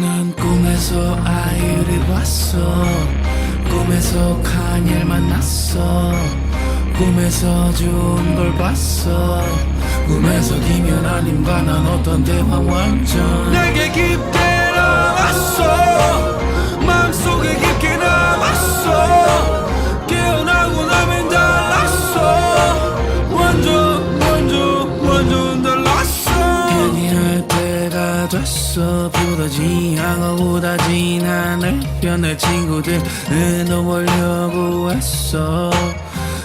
난 꿈에서 아이를 봤어. 꿈에서 카니엘 만났어. 꿈에서 좋은 걸 봤어. 꿈에서 기면 아닌가 난 어떤 대화 완전. 내게 깊게 남았어 됐어. 부러지 않고 우다진 하늘. 변의 친구들 넣어보려고 했어.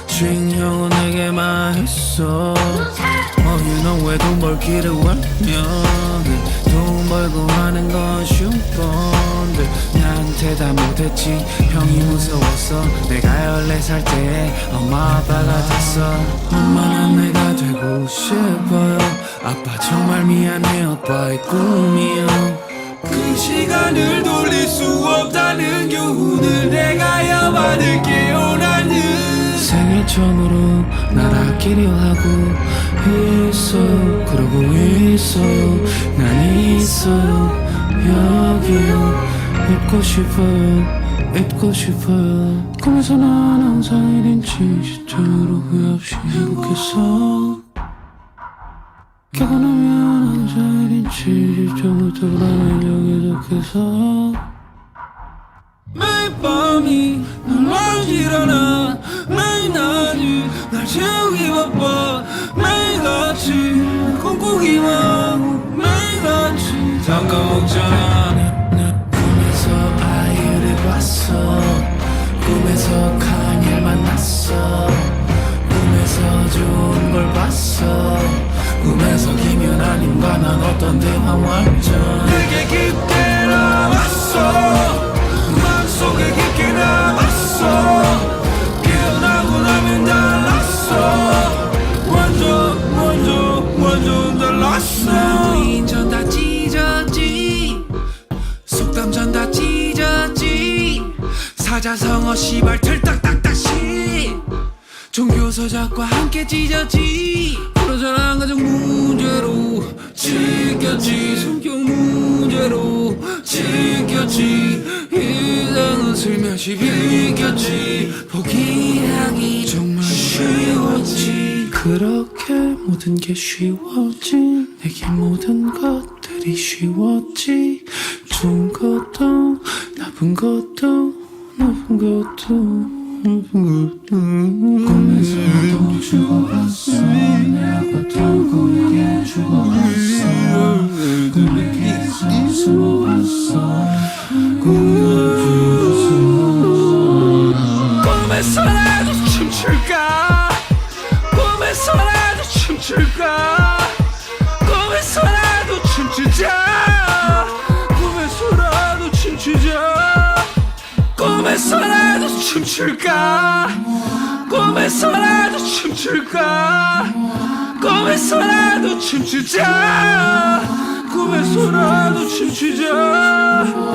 주인형은 내게 말했어. Oh you know 왜돈 벌기를 원하면 돈 벌고 하는 건 다 못했지. 형이 무서웠어. 내가 14살 때 엄마 아빠가 됐어. 엄마는 내가 되고 싶어요 아빠 정말 미안해. 아빠의 꿈이요. 그 시간을 돌릴 수 없다는 교훈을 내가 이어받을게요 나는. 생일 처음으로 날 아끼려 하고 있어. 그러고 있어요 난 있어요 여기요 잊고 싶어요 잊고 싶어요 꿈에서 난 항상 1인치 시적으로 후회 없이 행복했어. 깨어나면 항상 1인치 시적부터 불안한 적이 적해서. 매일 밤이 널 일어나. 매일 낮이 날 채우기 바빠 매일같이 꿈꾸기만 매일같이 잠깐 먹잖 봤어. 꿈에서 기면 아닌가? 난 어떤 대화 완전 내게 깊게 남았어. 마음속에 깊게 남았어. 깨어나고 나면 달랐어. 완전 완전 완전 달랐어. 인천 다 찢었지. 속담전 다 찢었지. 사자성어 시발 틀딱딱딱시 종교서적과 함께 찢었지. 불어져난 가정 문제로 지켰지. 성격 문제로 지켰지. 이상은 슬며시 비겼지. 포기하기 정말 쉬웠지. 그렇게 모든 게 쉬워진 내게 모든 것들이 쉬웠지. 좋은 것도 나쁜 것도 나쁜 것도 꿈에서도 죽어갔어 내가 타고 내게 죽어갔어 꿈에서 숨어갔어 꿈에서라도 춤출까 꿈에서라도 춤출까 꿈에서라도 춤추자. 꿈에서라도 춤추자. 꿈에서라도 춤출까? 꿈에서라도 춤출까? 꿈에서라도 춤추자. 꿈에서라도 춤추자